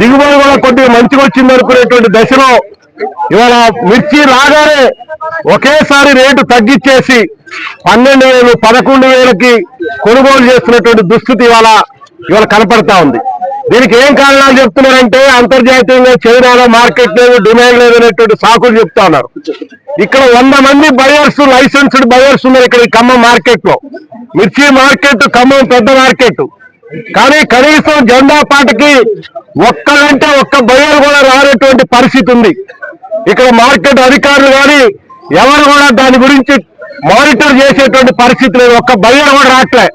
దిగుబడి కూడా కొద్దిగా మంచిగా వచ్చింది అనుకునేటువంటి దశలో ఇవాళ మిర్చి రాగానే ఒకేసారి రేటు తగ్గించేసి పన్నెండు వేలు పదకొండు వేలకి కొనుగోలు చేస్తున్నటువంటి దుస్థితి ఇవాళ ఇవాళ కనపడతా ఉంది. దీనికి ఏం కారణాలు చెప్తున్నారంటే అంతర్జాతీయంగా చైనాలో మార్కెట్ లేదు డిమాండ్ లేదు అనేటువంటి సాకులు చెప్తా ఉన్నారు. ఇక్కడ వంద మంది బయర్స్ లైసెన్స్డ్ బయర్స్ ఉన్నారు ఇక్కడ ఈ ఖమ్మం మార్కెట్లో మిర్చి మార్కెట్ ఖమ్మం పెద్ద మార్కెట్. కానీ కనీసం జెండా పాటకి ఒక్కలంటే ఒక్క బయలు కూడా రానటువంటి పరిస్థితి ఉంది. ఇక్కడ మార్కెట్ అధికారులు కానీ ఎవరు కూడా దాని గురించి మానిటర్ చేసేటువంటి పరిస్థితి లేదు. ఒక్క బయలు కూడా రావట్లే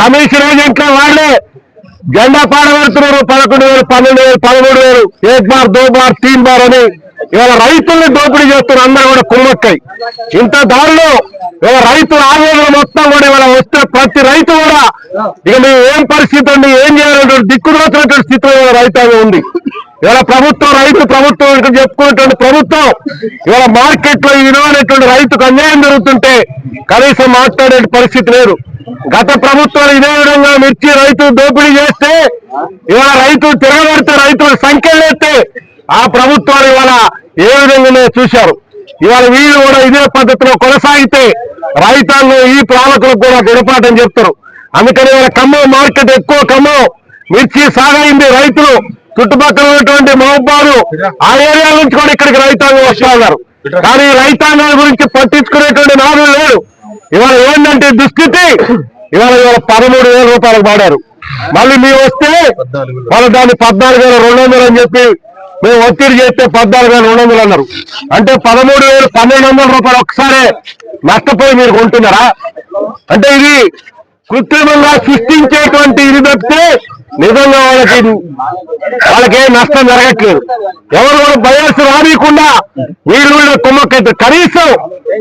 కమిషన్ ఏజెంట్ల వాళ్ళే జెండా పాడబెడుతున్నారు పదకొండు వేలు పన్నెండు వేలు పదమూడు వేలు ఏక్ బార్ దో బార్ తీన్ బార్ అని ఇవాళ రైతుల్ని దోపిడీ చేస్తున్నారు అందరూ కూడా కుమ్మక్కై. ఇంత దారిలో ఇవాళ రైతుల ఆవేదన మొత్తం కూడా ఇవాళ వస్తే ప్రతి రైతు కూడా ఇక మేము ఏం పరిస్థితి ఉంది? ఏం చేయాలంటే దిక్కుదోచినటువంటి స్థితిలో ఇవాళ రైతాంగం ఉంది. ఇవాళ ప్రభుత్వం రైతు ప్రభుత్వం ఇక్కడ చెప్పుకున్నటువంటి ప్రభుత్వం ఇవాళ మార్కెట్లో ఈ విలువైనటువంటి రైతుకు అన్యాయం జరుగుతుంటే కనీసం మాట్లాడే పరిస్థితి లేదు. గత ప్రభుత్వాలు ఇదే విధంగా మిర్చి రైతు దోపిడీ చేస్తే ఇవాళ రైతులు తిరగబడితే రైతుల సంఖ్యలు ఆ ప్రభుత్వాలు ఇవాళ ఏ విధంగానే చూశారు. ఇవాళ వీళ్ళు కూడా ఇదే పద్ధతిలో కొనసాగితే రైతాంగం ఈ పాలకులకు కూడా గుణపాఠం చెప్తారు. అందుకని ఇవాళ ఖమ్మం మార్కెట్ ఎక్కువ ఖమ్మం. మిర్చి సాగైంది రైతులు. చుట్టుపక్కల ఉన్నటువంటి మహబాలు ఆ ఏరియా నుంచి కూడా ఇక్కడికి రైతాంగం వస్తా ఉన్నారు. కానీ రైతాంగం గురించి పట్టించుకునేటువంటి నాడు లేడు. ఇవాళ ఏంటంటే దుస్థితి? ఇవాళ ఇవాళ పదమూడు వేల రూపాయలకు పాడారు మళ్ళీ మీ వస్తే వాళ్ళు దాన్ని పద్నాలుగు వేల రెండు వందలు అని చెప్పి మేము ఒత్తిడి చేస్తే పద్నాలుగు వేల రెండు వందలు అన్నారు. అంటే పదమూడు వేలు పన్నెండు వందల రూపాయలు ఒకసారి నష్టపోయి మీరు కొంటున్నారా? అంటే ఇది కృత్రిమంగా సృష్టించేటువంటి ఇది తప్పితే నిజంగా వాళ్ళకి వాళ్ళకి ఏం నష్టం జరగట్లేదు. ఎవరు కూడా బయర్స్ రానియకుండా వీళ్ళు కుమ్మక్కైతే కనీసం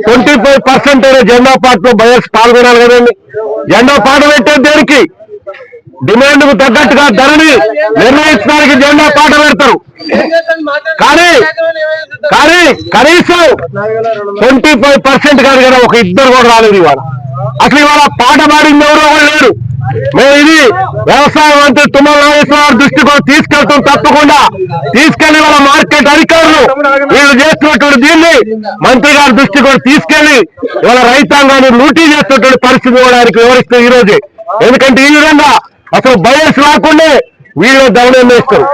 ట్వంటీ ఫైవ్ పర్సెంట్ జెండా పార్టీలో బయర్స్ పాల్గొనాలి కదండి. జెండా పాట పెట్టే దేనికి? డిమాండ్కు తగ్గట్టుగా ధరని నిర్ణయించడానికి జెండా పాట పెడతారు. కానీ కానీ కనీసం ట్వంటీ ఫైవ్ పర్సెంట్ కాదు కదా ఒక ఇద్దరు కూడా రాలేదు ఇవాళ. అసలు ఇవాళ పాట పాడింది ఎవరో? లేరు. మేము ఇది వ్యవసాయ మంత్రి తుమ్మల నాగేశ్వరరావు దృష్టికి కూడా తీసుకెళ్తాం తప్పకుండా. తీసుకెళ్ళి వాళ్ళ మార్కెట్ అధికారులు వీళ్ళు చేస్తున్నటువంటి దీన్ని మంత్రి గారి దృష్టి కూడా తీసుకెళ్ళి ఇవాళ రైతాంగాన్ని లూటీ చేస్తున్నటువంటి పరిస్థితి కూడా ఆయనకి వివరిస్తే ఈ రోజే. ఎందుకంటే ఈ విధంగా అసలు బయర్స్ రాకుండా వీళ్ళు ధరణ వేస్తారు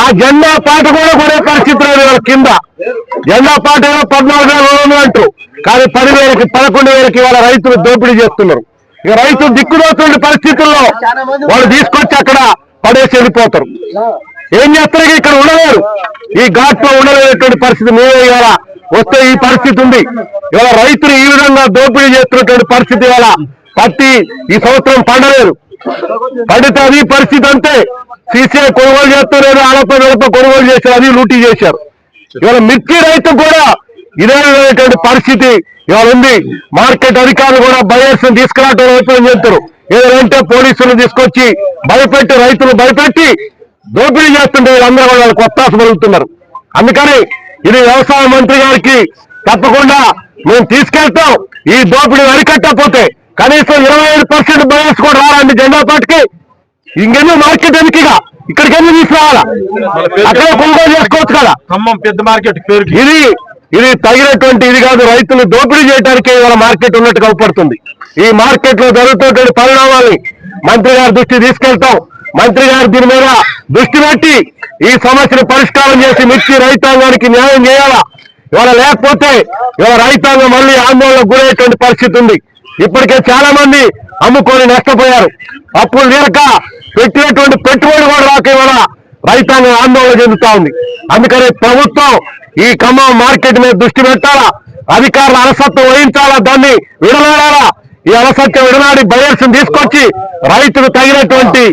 ఆ జెండా పాట కూడా కొనే పరిస్థితి వాళ్ళ కింద. జెండా పాట పద్నాలుగు వేల రెండు వందలు కానీ పదివేలకి పదకొండు వేలకి వాళ్ళ రైతులు దోపిడీ చేస్తున్నారు. ఇక రైతులు దిక్కుదోతున్న పరిస్థితుల్లో వాళ్ళు తీసుకొచ్చి అక్కడ పడేసి వెళ్ళిపోతారు. ఏం చేస్తారు ఇక్కడ ఉండలేరు. ఈ ఘాట్లో ఉండలేనటువంటి పరిస్థితి మేమే ఇవాళ వస్తే ఈ పరిస్థితి ఉంది. ఇవాళ రైతులు ఈ విధంగా దోపిడీ చేస్తున్నటువంటి పరిస్థితి ఇవాళ పత్తి ఈ సంవత్సరం పండలేదు. పండితే అది పరిస్థితి అంతే. సీసీఐ కొనుగోలు చేస్తున్నారు ఆలపై నడప కొనుగోలు చేశారు అది లూటీ చేశారు. ఇవాళ మిర్చి రైతు కూడా ఇదేటువంటి పరిస్థితి ఇవాళ ఉంది. మార్కెట్ అధికారులు కూడా బయర్స్ తీసుకురావడం వైపు చెప్తారు ఏదంటే పోలీసులు తీసుకొచ్చి భయపెట్టి రైతులు భయపెట్టి దోపిడీ చేస్తుంటే వీళ్ళందరూ కూడా వాళ్ళకి కొత్త పలుకుతున్నారు. అందుకని ఇది వ్యవసాయ మంత్రి గారికి తప్పకుండా మేము తీసుకెళ్తాం. ఈ దోపిడీ అరికట్టకపోతే కనీసం ఇరవై ఐదు పర్సెంట్ బయర్స్ కూడా రారండి జెండా పార్టీకి ఇంకెన్నో మార్కెట్ ఎన్నికగా ఇక్కడికి ఎందుకు తీసుకురావాలా? అక్కడ కొనుగోలు చేసుకోవచ్చు కదా? ఖమ్మం పెద్ద మార్కెట్ ఇది ఇది తగినటువంటి ఇది కాదు రైతులు దోపిడీ చేయడానికి ఇవాళ మార్కెట్ ఉన్నట్టుగా అవుపడుతుంది ఈ మార్కెట్లో జరుగుతున్నటువంటి పరిణామాల్ని మంత్రి గారి దృష్టి తీసుకెళ్తాం. మంత్రి గారు దీని మీద దృష్టి పెట్టి ఈ సమస్యను పరిష్కారం చేసి మిర్చి రైతాంగానికి న్యాయం చేయాలా? ఇవాళ లేకపోతే ఇవాళ రైతాంగం మళ్ళీ ఆందోళనకు గురయ్యేటువంటి పరిస్థితి ఉంది. ఇప్పటికే చాలా మంది అమ్ముకొని నష్టపోయారు. అప్పులు తీరక పెట్టినటువంటి పెట్టుబడి కూడా రాక ఇవాళ రైతాంగం ఆందోళన చెందుతా ఉంది. అందుకని ప్రభుత్వం ఈ ఖమ్మం మార్కెట్ మీద దృష్టి పెట్టాలా? అధికారుల అలసత్వం వహించాలా? దాన్ని విడనాడాలా? ఈ అలసత్యం విడనాడి బయర్స్ తీసుకొచ్చి రైతుకు తగినటువంటి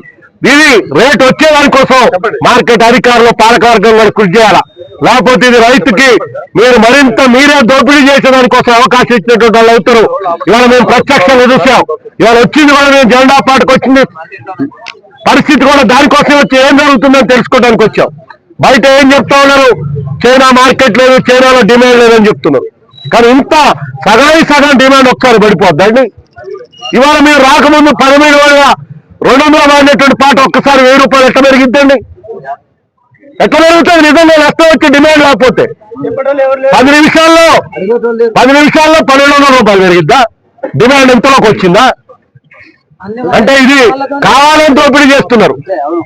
ఇది రేటు వచ్చేదాని కోసం మార్కెట్ అధికారులు పాలకవర్గం కూడా కృషి చేయాలా? లేకపోతే ఇది రైతుకి మీరు మరింత మీరే దోపిడీ చేసే కోసం అవకాశం ఇచ్చినటువంటి వాళ్ళు అవుతారు. ఇవాళ మేము ప్రత్యక్షంగా చూసాం ఇవాళ వచ్చింది కూడా మేము జెండా పాటకు వచ్చింది. పరిస్థితి కూడా దానికోసం వచ్చి ఏం జరుగుతుందని తెలుసుకోవడానికి వచ్చాం. బయట ఏం చెప్తా ఉన్నారు? చైనా మార్కెట్ లేదు చైనాలో డిమాండ్ లేదని చెప్తున్నారు. కానీ ఇంత సగాయి సగం డిమాండ్ ఒక్కసారి పడిపోద్దండి. ఇవాళ మీరు రాకముందు పదమూడు వేల రెండు వందల వాడినటువంటి పాట ఒక్కసారి వెయ్యి రూపాయలు ఎట్ట పెరిగిద్దండి? ఎట్లా పెరుగుతుంది నిజంగా నష్టం వచ్చి డిమాండ్ లేకపోతే పది నిమిషాల్లో పది నిమిషాల్లో పన్నెండు వందల రూపాయలు పెరిగిద్దా? డిమాండ్ ఎంతలోకి వచ్చిందా? అంటే ఇది కావాలని దోపిడీ చేస్తున్నారు.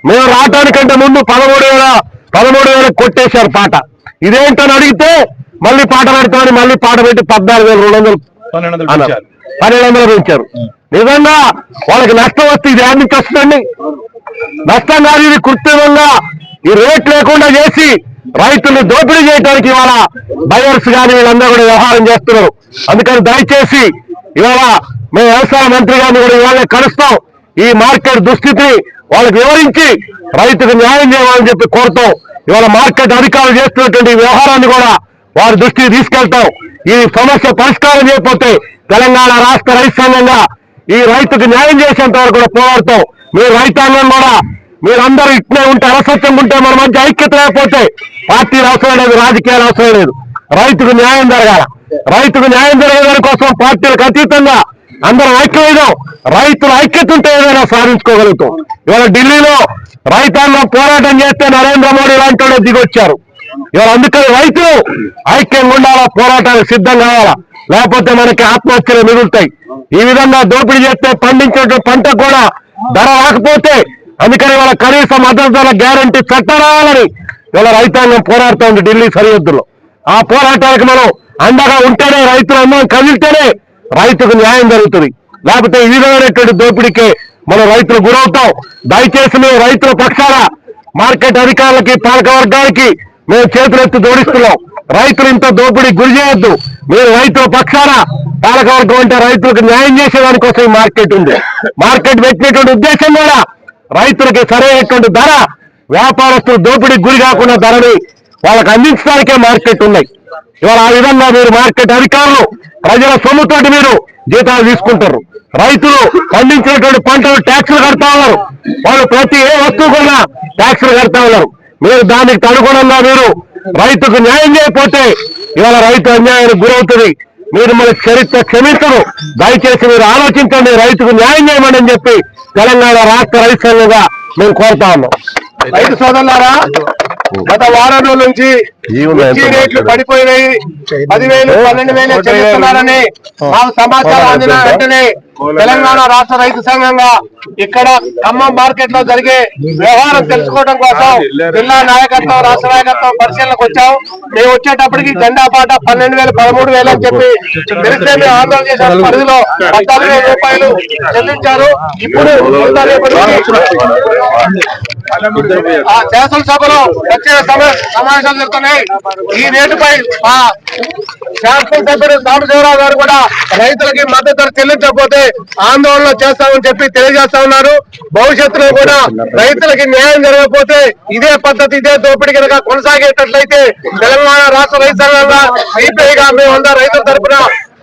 మేము రావటానికంటే ముందు పదమూడు వేల పదమూడు వేల కొట్టేశారు పాట. ఇదేంటని అడిగితే మళ్ళీ పాట పెడతామని మళ్ళీ పాట పెట్టి పద్నాలుగు వేల రెండు వందలు పన్నెండు వందలు. పెంచారు. నిజంగా వాళ్ళకి నష్టం వస్తే ఇది నుంచి వస్తుందండి నష్టం కాదు ఇది కృత్రిమంగా ఈ రేట్ లేకుండా చేసి రైతులు దోపిడీ చేయడానికి ఇవాళ బయర్స్ కానీ వీళ్ళందరూ కూడా వ్యవహారం చేస్తున్నారు. అందుకని దయచేసి ఇవాళ మేము వ్యవసాయ మంత్రి గారిని కూడా ఇవాళ కలుస్తాం. ఈ మార్కెట్ దుస్థితిని వాళ్ళకి వివరించి రైతుకు న్యాయం చేయాలని చెప్పి కోరుతాం. ఇవాళ మార్కెట్ అధికారులు చేస్తున్నటువంటి ఈ వ్యవహారాన్ని కూడా వారి దృష్టికి తీసుకెళ్తాం. ఈ సమస్య పరిష్కారం చేయకపోతే తెలంగాణ రాష్ట్ర రైతు సంఘంగా ఈ రైతుకు న్యాయం చేసేంత వరకు కూడా పోరాడతాం. మీరు రైతాంగం కూడా మీరందరూ ఇట్లే ఉంటే అలసత్యంగా ఉంటే మన మధ్య ఐక్యత లేకపోతే పార్టీలు అవసరం లేదు రాజకీయాలు అవసరం లేదు. రైతుకు న్యాయం జరగాల. రైతుకు న్యాయం జరగడం కోసం పార్టీలకు అతీతంగా అందరం ఐక్యమైదాం రైతుల ఐక్యత ఉంటే ఏదైనా సాధించుకోగలుగుతాం. ఇవాళ ఢిల్లీలో రైతాంగం పోరాటం చేస్తే నరేంద్ర మోడీ లాంటి వాళ్ళు దిగొచ్చారు. ఇవాళ అందుకని రైతులు ఐక్యంగా ఉండాలా? పోరాటానికి సిద్ధం కావాలా లేకపోతే మనకి ఆత్మహత్యలు మిగులుతాయి. ఈ విధంగా దోపిడీ చేస్తే పండించిన పంట కూడా ధర రాకపోతే అందుకని వాళ్ళ కనీస మద్దతు ధర గ్యారంటీ చట్టం ఇవాళ రైతాంగం పోరాడుతోంది ఢిల్లీ సరిహద్దులో. ఆ పోరాటానికి మనం అండగా ఉంటేనే రైతులు అందరం కదిలితేనే రైతుకు న్యాయం జరుగుతుంది. లేకపోతే ఈ విధమైనటువంటి దోపిడీకే మనం రైతులు గురవుతాం. దయచేసి మేము రైతుల పక్షాల మార్కెట్ అధికారులకి పాలక వర్గానికి మేము చేతులెత్తి జోడిస్తున్నాం. రైతులు ఇంత దోపిడీ గురి చేయొద్దు. మీరు రైతుల పక్షాన పాలక వర్గం అంటే రైతులకు న్యాయం చేసేదానికోసం ఈ మార్కెట్ ఉంది. మార్కెట్ పెట్టినటువంటి ఉద్దేశం కూడా రైతులకి సరైనటువంటి ధర వ్యాపారస్తులు దోపిడీకి గురి కాకుండా ధరని వాళ్ళకి అందించడానికే మార్కెట్ ఉన్నాయి. ఇవాళ ఆ విధంగా మీరు మార్కెట్ అధికారులు ప్రజల సొమ్ముతోటి మీరు జీతాలు తీసుకుంటారు. రైతులు పండించినటువంటి పంటలు ట్యాక్సులు కడతా ఉన్నారు. వాళ్ళు ప్రతి ఏ వస్తువు కూడా ట్యాక్సులు కడతా ఉన్నారు. మీరు దానికి అనుగుణంగా మీరు రైతుకు న్యాయం చేయకపోతే ఇవాళ రైతు అన్యాయానికి గురవుతుంది. మీరు మన చరిత్ర క్షమించరు. దయచేసి మీరు ఆలోచించండి రైతుకు న్యాయం చేయమని అని చెప్పి తెలంగాణ రాష్ట్ర రైతు సంఘంగా మేము కోరుతా ఉన్నాం. రైతు సోదరులారా గత వారం రోజుల నుంచి రేట్లు? పడిపోయినాయి. పదివేలు పన్నెండు వేలు చెల్లిస్తున్నారని మాకు సమాచారం అందిన వెంటనే తెలంగాణ రాష్ట్ర రైతు సంఘంగా ఇక్కడ ఖమ్మం మార్కెట్లో జరిగే వ్యవహారం తెలుసుకోవడం కోసం జిల్లా నాయకత్వం రాష్ట్ర నాయకత్వం పరిశీలనకు వచ్చాం. మేము వచ్చేటప్పటికి జెండా పాట పన్నెండు వేలు పదమూడు వేలు అని చెప్పి తెలిస్తే మేము ఆందోళన చేసిన పరిధిలో పద్నాలుగు వేల రూపాయలు చెల్లించారు. ఇప్పుడు శాసనసభలో వచ్చే సమ- సమావేశాలు జరుగుతున్నాయి. ఈ రేటుపై ఆ శాసనసభ్యుడు సాంబశివరావు గారు కూడా రైతులకి మద్దతు ధర చెల్లించకపోతే ఆందోళన చేస్తామని చెప్పి తెలియజేస్తా ఉన్నారు. భవిష్యత్తులో కూడా రైతులకి న్యాయం జరగకపోతే ఇదే పద్ధతి ఇదే దోపిడీ కనుక కొనసాగేటట్లయితే తెలంగాణ రాష్ట్ర రైతు సంఘంగా సిపిఐగా మేమందరం రైతుల తరపున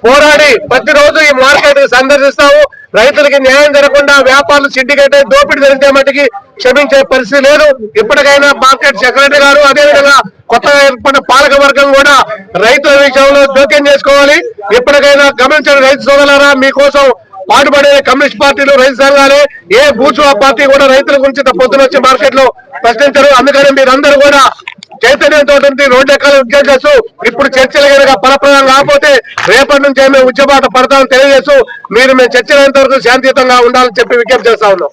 పోరాడి ప్రతిరోజు ఈ మార్కెట్ సందర్శిస్తాము. రైతులకి న్యాయం జరగకుండా వ్యాపారులు సిండికేట్ దోపిడీ జరిగితే మటుకి క్షమించే పరిస్థితి లేదు. ఇప్పటికైనా మార్కెట్ సెక్రటరీ గారు అదేవిధంగా కొత్తగా ఏర్పడిన పాలక వర్గం కూడా రైతుల విషయంలో జోక్యం చేసుకోవాలి. ఇప్పటికైనా గమనించిన రైతు సోదరులారా మీకోసం పాటుపడే కమ్యూనిస్ట్ పార్టీలు రైతు సంఘాలే ఏ బూచువా పార్టీ కూడా రైతుల గురించి పొద్దున వచ్చి మార్కెట్లో ప్రశ్నించరు. అందుకని మీరందరూ కూడా చైతన్యంతో ఉంది రోడ్డు ఎక్కాలని ఉద్యోగం చేస్తూ ఇప్పుడు చర్చలు కనుక ఫలప్రదం రాకపోతే రేపటి నుంచి మేము ఉద్యమాట పడతామని తెలియజేస్తూ మీరు మేము చర్చలైనంత వరకు శాంతియుతంగా ఉండాలని చెప్పి విజ్ఞప్తి చేస్తా ఉన్నాం.